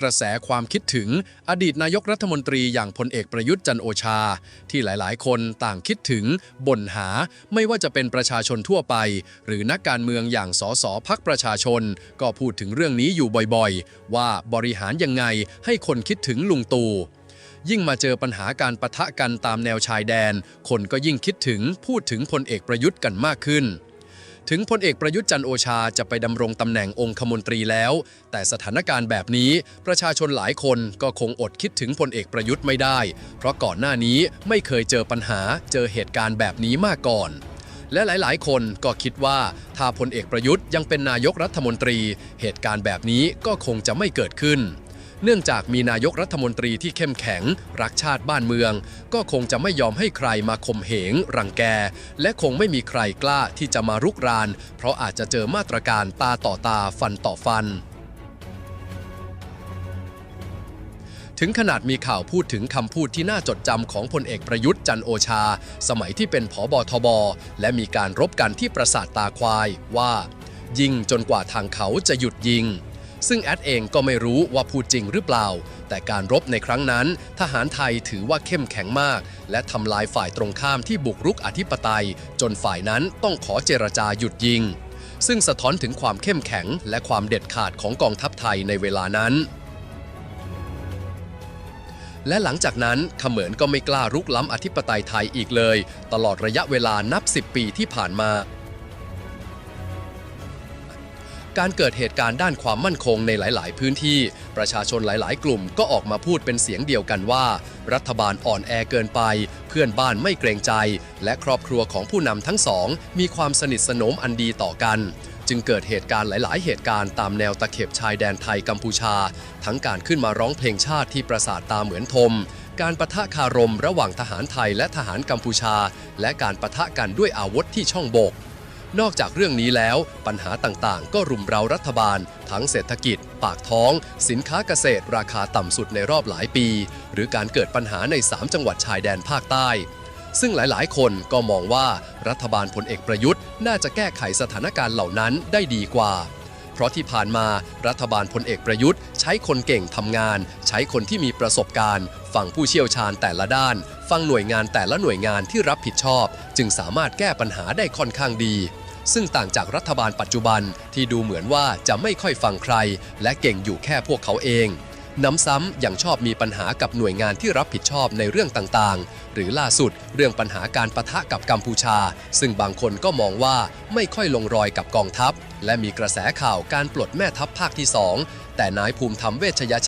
กระแสความคิดถึงอดีตนายกรัฐมนตรีอย่างพลเอกประยุทธ์จันโอชา ที่หลายๆ คนต่างคิดถึงบ่นหา ไม่ว่าจะเป็นประชาชนทั่วไป หรือนักการเมืองอย่างสสพักประชาชน ก็พูดถึงเรื่องนี้อยู่บ่อยๆ ว่าบริหารยังไงให้คนคิดถึงลุงตู่ยิ่งมาเจอปัญหาการปะทะกันตามแนวชายแดน คนก็ยิ่งคิดถึงพูดถึงพลเอกประยุทธ์กันมากขึ้น ถึงพลเอกประยุทธ์จันโอชาจะไปดำรงตำแหน่งองคมนตรีแล้ว แต่สถานการณ์แบบนี้ประชาชนหลายคนก็คงอดคิดถึงพลเอกประยุทธ์ไม่ได้ เพราะก่อนหน้านี้ไม่เคยเจอปัญหา เจอเหตุการณ์แบบนี้มาก่อนและหลาย ๆ คนก็คิดว่าถ้าพลเอกประยุทธ์ยังเป็นนายกรัฐมนตรี เหตุการณ์แบบนี้ก็คงจะไม่เกิดขึ้น เนื่องจากมีนายกรัฐมนตรีที่เข้มแข็ง รักชาติบ้านเมือง ก็คงจะไม่ยอมให้ใครมาข่มเหง รังแก และคงไม่มีใครกล้าที่จะมารุกราน เพราะอาจจะเจอมาตรการตาต่อตาฟันต่อฟันถึงขนาดมีข่าวพูดถึงคำพูดที่น่าจดจำของพลเอกประยุทธ์จันโอชา สมัยที่เป็นผอบอทบ และมีการรบกันที่ปราสาทตาควายว่า ยิงจนกว่าทางเขาจะหยุดยิง ซึ่งแอดเองก็ไม่รู้ว่าพูดจริงหรือเปล่า แต่การรบในครั้งนั้น ทหารไทยถือว่าเข้มแข็งมาก และทำลายฝ่ายตรงข้ามที่บุกรุกอธิปไตย จนฝ่ายนั้นต้องขอเจรจาหยุดยิง ซึ่งสะท้อนถึงความเข้มแข็ง และความเด็ดขาดของกองทัพไทยในเวลานั้นและหลังจากนั้นเขมรก็ไม่กล้ารุกล้ำอธิปไตยไทยอีกเลย ตลอดระยะเวลานับ 10 ปีที่ผ่านมา การเกิดเหตุการณ์ด้านความมั่นคงในหลาย ๆ พื้นที่ ประชาชนหลาย ๆ กลุ่มก็ออกมาพูดเป็นเสียงเดียวกันว่า รัฐบาลอ่อนแอเกินไป เพื่อนบ้านไม่เกรงใจ และครอบครัวของผู้นำทั้งสอง มีความสนิทสนมอันดีต่อกันจึงเกิดเหตุการณ์หลาย ๆ เหตุการณ์ตามแนวตะเข็บชายแดนไทยกัมพูชา ทั้งการขึ้นมาร้องเพลงชาติที่ปราสาทตาเหมือนทม การปะทะคารมระหว่างทหารไทยและทหารกัมพูชา และการปะทะกันด้วยอาวุธที่ช่องบก นอกจากเรื่องนี้แล้ว ปัญหาต่างๆ ก็รุมเร้ารัฐบาล ทั้งเศรษฐกิจ ปากท้อง สินค้าเกษตร ราคาต่ำสุดในรอบหลายปี หรือการเกิดปัญหาใน 3 จังหวัดชายแดนภาคใต้ ซึ่งหลายๆ คนก็มองว่ารัฐบาลพลเอกประยุทธ์ น่าจะแก้ไขสถานการณ์เหล่านั้นได้ดีกว่า เพราะที่ผ่านมารัฐบาลพลเอกประยุทธ์ ใช้คนเก่งทำงาน ใช้คนที่มีประสบการณ์ ฟังผู้เชี่ยวชาญแต่ละด้าน ฟังหน่วยงานแต่ละหน่วยงานที่รับผิดชอบ จึงสามารถแก้ปัญหาได้ค่อนข้างดี ซึ่งต่างจากรัฐบาลปัจจุบันที่ดูเหมือนว่าจะไม่ค่อยฟังใคร และเก่งอยู่แค่พวกเขาเองน้ำซ้ำยังชอบมีปัญหากับหน่วยงานที่รับผิดชอบในเรื่องต่างๆ หรือล่าสุดเรื่องปัญหาการประทะกับกัมพูชา ซึ่งบางคนก็มองว่าไม่ค่อยลงรอยกับกองทัพ และมีกระแสข่าวการปลดแม่ทัพภาคที่ 2 แต่นายภูมิธรรมเวชย